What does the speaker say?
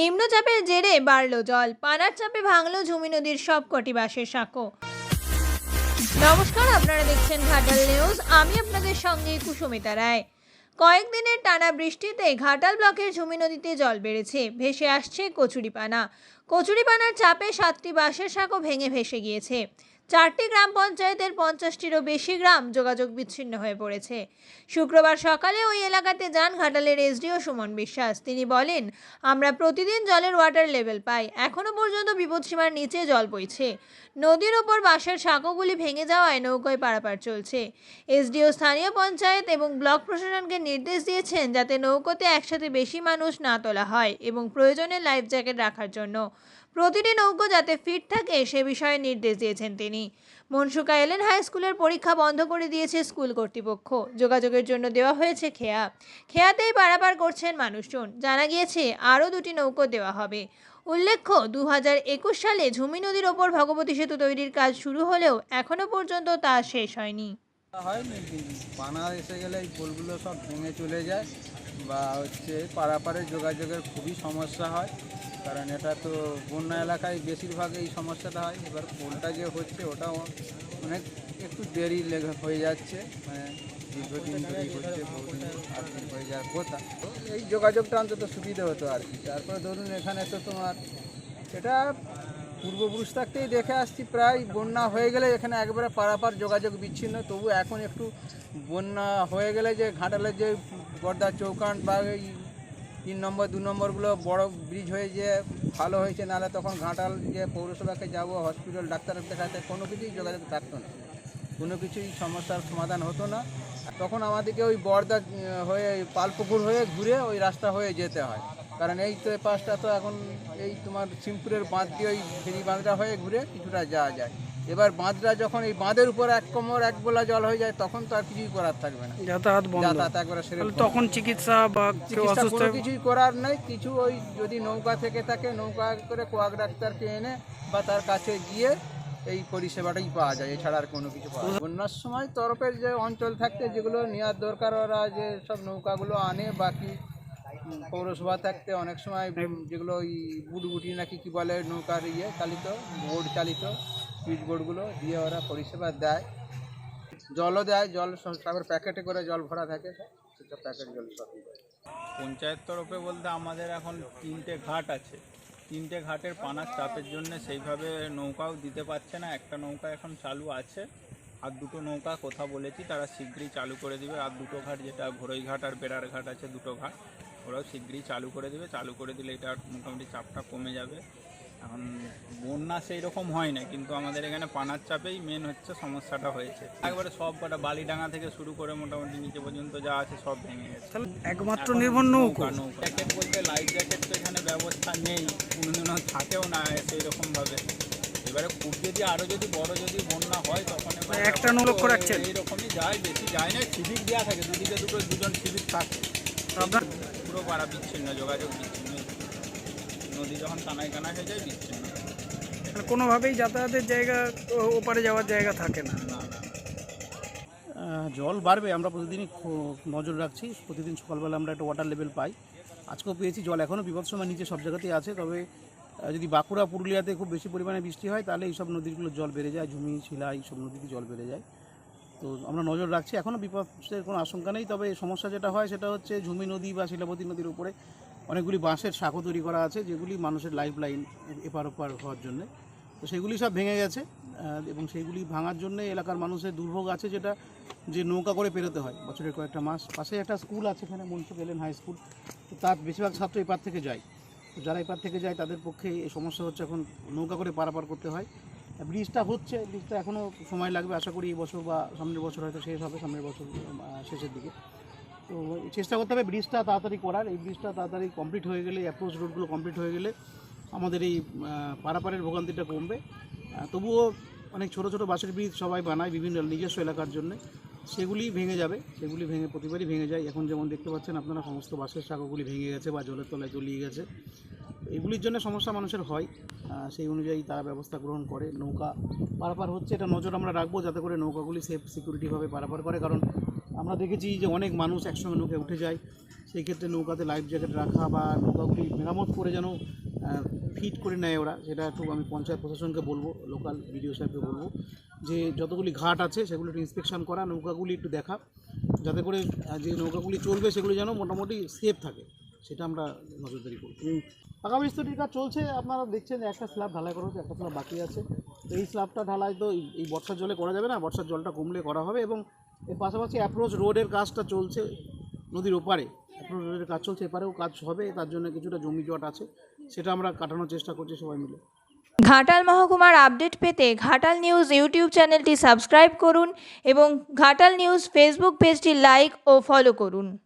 নিম্নচাপের জেরে বাড়ল জল, পানার চাপে ভাঙল ঝুমি নদীর সবকটি বাসের সাঁকো। নমস্কার, আপনারা দেখছেন ঘাটাল নিউজ। আমি আপনাদের সঙ্গে কুসুমিতা রায়। কয়েকদিনের টানা বৃষ্টিতে ঘাটাল ব্লকের ঝুমি নদীতে জল বেড়েছে, ভেসে আসছে কচুরিপানা। কচুরিপানার চাপে সাতটি বাঁশের সাঁকো ভেঙে ভেসে গিয়েছে। চারটি গ্রাম পঞ্চায়েতের পঞ্চাশটিরও বেশি গ্রাম যোগাযোগ বিচ্ছিন্ন হয়ে পড়েছে। শুক্রবার সকালে ওই এলাকাতে যান ঘাটালের এসডিও সুমন বিশ্বাস। তিনি বলেন, আমরা প্রতিদিন জলের ওয়াটার লেভেল পাই। এখনও পর্যন্ত বিপদসীমার নিচে জল বইছে। নদীর ওপর বাঁশের সাঁকোগুলি ভেঙে যাওয়ায় নৌকোয় পারাপার চলছে। এসডিও স্থানীয় পঞ্চায়েত এবং ব্লক প্রশাসনকে নির্দেশ দিয়েছেন যাতে নৌকোতে একসাথে বেশি মানুষ না তোলা হয় এবং প্রয়োজনে লাইফ জ্যাকেট রাখার জন্য। প্রতিটি নৌকো যাতে ফিট থাকে, সে বিষয়ে নির্দেশ দিয়েছেন তিনি। মনসুকা এলেন হাই স্কুলের পরীক্ষা বন্ধ করে দিয়েছে স্কুল কর্তৃপক্ষ। যোগাযোগের জন্য দেওয়া হয়েছে খেয়া। খেয়াতেই পারাপার করছেন মানুষজন। জানা গিয়েছে, আরও দুটি নৌকো দেওয়া হবে। উল্লেখ্য দু হাজার একুশ সালে ঝুমি নদীর ওপর ভগবতী সেতু তৈরির কাজ শুরু হলেও এখনও পর্যন্ত তা শেষ হয়নি। হয় পানা এসে গেলে এই পোলগুলো সব ভেঙে চলে যায় বা হচ্ছে পারাপারে যোগাযোগের খুবই সমস্যা হয়। কারণ এটা তো বন্যা এলাকায় বেশিরভাগ এই সমস্যাটা হয়। এবার পোলটা যে হচ্ছে ওটাও অনেক একটু দেরি লেগে হয়ে যাচ্ছে। মানে দীর্ঘদিন ধরেই হচ্ছে, বহুদিন হয়ে যাওয়ার কথা। এই যোগাযোগটা অন্তত সুবিধা হতো আর কি। তারপরে ধরুন এখানে তো তোমার, এটা পূর্বপুরুষ থাকতেই দেখে আসছি, প্রায় বন্যা হয়ে গেলে এখানে একবারে পারাপার যোগাযোগ বিচ্ছিন্ন। তবু এখন একটু বন্যা হয়ে গেলে যে ঘাটালের যে বর্দা চৌকান বা এই তিন নম্বর, দু নম্বরগুলো বড় ব্রিজ হয়ে যে ভালো হয়েছে, নাহলে তখন ঘাটাল যে পৌরসভাকে যাব হসপিটাল ডাক্তার দেখাতে কোনো কিছুই যোগাযোগ থাকতো না। কোনো কিছুই সমস্যার সমাধান হতো না। তখন আমাদেরকে ওই বর্দা হয়ে পালপুকুর হয়ে ঘুরে ওই রাস্তা হয়ে যেতে হয়। কারণ এই তো পাশটা তো এখন, এই তোমার সিমপুরের বাঁধ দিয়ে ওই ফেরি বাঁধটা হয়ে ঘুরে কিছুটা যাওয়া যায়। এবার বাঁধটা যখন এই বাঁধের উপর এক কোমর এক গোলা জল হয়ে যায় তখন তো আর কিছুই করার থাকবে না। যাতায়াত বন্ধ। যাতায়াত একবারে সেরে তখন চিকিৎসা বা কেউ চিকিৎসা অসুস্থ কিছুই করার নেই। কিছু ওই যদি নৌকা থেকে থাকে নৌকা করে কোয়াক ডাক্তারকে এনে বা তার কাছে গিয়ে এই পরিষেবাটাই পাওয়া যায়। এছাড়া আর কোনো কিছু পাওয়া যায় বন্যার সময় তরফের যে অঞ্চল থাকতে যেগুলো নেওয়ার দরকার ওরা যে সব নৌকাগুলো আনে বাকি পৌরসভা থাকতে অনেক সময় যেগুলো ওই বুটবুটি নাকি কি বলে নৌকার ইয়ে চালিত বোর্ড চালিত সুইচ বোর্ডগুলো দিয়ে ওরা পরিষেবা দেয়। জলও দেয়, জল তারপর প্যাকেটে করে জল ভরা থাকে সেটা প্যাকেট জল পঞ্চায়েত তরফে বলতে আমাদের এখন তিনটে ঘাট আছে। তিনটে ঘাটের পানার চাপের জন্য সেইভাবে নৌকাও দিতে পারছে না। একটা নৌকা এখন চালু আছে, আর দুটো নৌকা কথা বলেছি, তারা শীঘ্রই চালু করে দিবে। আর দুটো ঘাট যেটা ঘোড়ই ঘাট আর বেড়ার ঘাট আছে দুটো ঘাট, ওরাও শীঘ্রই চালু করে দেবে। চালু করে দিলে এটা মোটামুটি চাপটা কমে যাবে। এখন বন্যা সেই রকম হয় না কিন্তু আমাদের এখানে পানার চাপেই মেন হচ্ছে সমস্যাটা হয়েছে। একবারে সব কটা বালিডাঙ্গা থেকে শুরু করে মোটামুটি নিচে পর্যন্ত যা আছে সব ভেঙে গেছে। একমাত্র নির্ভর নৌকো নৌকা। জ্যাকেট বলতে লাইফ জ্যাকেট তো এখানে ব্যবস্থা নেই কোনোদিনও থাকেও না সেই রকম ভাবে এবারে খুব যদি আরও যদি বড় যদি বন্যা হয় তখন এবারে একটা নৌকো তো রাখছেন? এইরকমই যায় বেশি যায় না শিবির দেওয়া থাকে দুদিকে দুটো দুজন শিবির থাকে। পুরো পাড়া বিচ্ছিন্ন যোগাযোগ বিচ্ছিন্ন। নদী যখন কানায় কানা হয়ে যায় বিচ্ছিন্ন মানে কোনোভাবেই যাতায়াতের জায়গা ও- ওপারে যাওয়ার জায়গা থাকে না। না না। জল বাড়বে আমরা প্রতিদিনই নজর রাখছি। প্রতিদিন সকালবেলা আমরা একটা ওয়াটার লেভেল পাই। আজকেও পেয়েছি জল এখনও বিপদ সময় নিচে সব জায়গাতেই আছে। তবে যদি বাঁকুড়া পুরুলিয়াতে খুব বেশি পরিমাণে বৃষ্টি হয় তাহলে এইসব নদীগুলোর জল বেড়ে যায় ঝুমি শিলা এইসব নদীতে জল বেড়ে যায়। তো আমরা নজর রাখছি। এখনও বিপদের কোনো আশঙ্কা নেই তবে সমস্যা যেটা হয় সেটা হচ্ছে ঝুমি নদী বা শিলাবতী নদীর উপরে। অনেকগুলি বাঁশের শাখো তৈরি করা আছে, যেগুলি মানুষের লাইফ লাইন এপার ওপার হওয়ার জন্যে। তো সেগুলি সব ভেঙে গেছে এবং সেইগুলি ভাঙার জন্য এলাকার মানুষের দুর্ভোগ আছে, যেটা যে নৌকা করে পেরোতে হয়। বছরের কয়েকটা মাস পাশে একটা স্কুল আছে এখানে মনসুক এলেন হাই স্কুল তো তার বেশিরভাগ ছাত্র এপার থেকে যায়। তো যারা এপার থেকে যায়, তাদের পক্ষে এই সমস্যা হচ্ছে এখন নৌকা করে পারাপার করতে হয়। ব্রিজটা হচ্ছে ব্রিজটা এখনও সময় লাগবে, আশা করি এই বছর বা সামনের বছর হয়তো শেষ হবে, সামনের বছর শেষের দিকে। তো চেষ্টা করতে হবে, ব্রিজটা তাড়াতাড়ি করার। এই ব্রিজটা তাড়াতাড়ি কমপ্লিট হয়ে গেলে অ্যাপ্রোচ রোডগুলো কমপ্লিট হয়ে গেলে আমাদের এই পারাপারের ভোগান্তিটা কমবে। তবুও অনেক ছোট ছোট বাসের ব্রিজ সবাই বানায় বিভিন্ন নিজস্ব এলাকার জন্য। সেগুলি ভেঙে যাবে, সেগুলি ভেঙে, প্রতিবারই ভেঙে যায়। এখন যেমন দেখতে পাচ্ছেন আপনারা, সমস্ত বাসের শাখাগুলি ভেঙে গেছে বা জলের তলায় তলিয়ে গেছে। এগুলির জন্য সমস্যা মানুষের হয়। সেই অনুযায়ী তারা ব্যবস্থা গ্রহণ করে। নৌকা পারাপার হচ্ছে, এটা নজর আমরা রাখব, যাতে করে নৌকাগুলি সেফ সিকিউরিটিভাবে পারাপার করে। কারণ আমরা দেখেছি যে অনেক মানুষ একসঙ্গে নৌকায় উঠে যায়। সেই ক্ষেত্রে নৌকাতে লাইফ জ্যাকেট রাখা বা নৌকাগুলি মেরামত করে যেন ফিট করে নেয় ওরা সেটা একটু আমি পঞ্চায়েত প্রশাসনকে বলব লোকাল বিডিও সাহেবকে বলব। যে যতগুলি ঘাট আছে সেগুলো একটু ইন্সপেকশন করা নৌকাগুলি একটু দেখা যাতে করে যে নৌকাগুলি চলবে সেগুলি যেন মোটামুটি সেফ থাকে সেটা আমরা নজরদারি করব। আগামী স্তরের কাজ চলছে আপনারা দেখছেন যে একটা স্ল্যাব ঢালাই করা হচ্ছে একটা স্ল্যাব বাকি আছে। এই স্ল্যাবটা ঢালাই তো এই- বর্ষার জলে করা যাবে না, বর্ষার জলটা কমলে করা হবে এবং এর পাশাপাশি অ্যাপ্রোচ রোডের কাজটা চলছে নদীর ওপারে। অ্যাপ্রোচ রোডের কাজ চলছে, এপারেও কাজ হবে, তার জন্য কিছুটা জমি জট আছে, সেটা আমরা কাটানোর চেষ্টা করছি সবাই মিলে। ঘাটাল মহকুমার আপডেট পেতে ঘাটাল নিউজ ইউটিউব চ্যানেলটি সাবস্ক্রাইব করুন এবং ঘাটাল নিউজ ফেসবুক পেজটি লাইক ও ফলো করুন।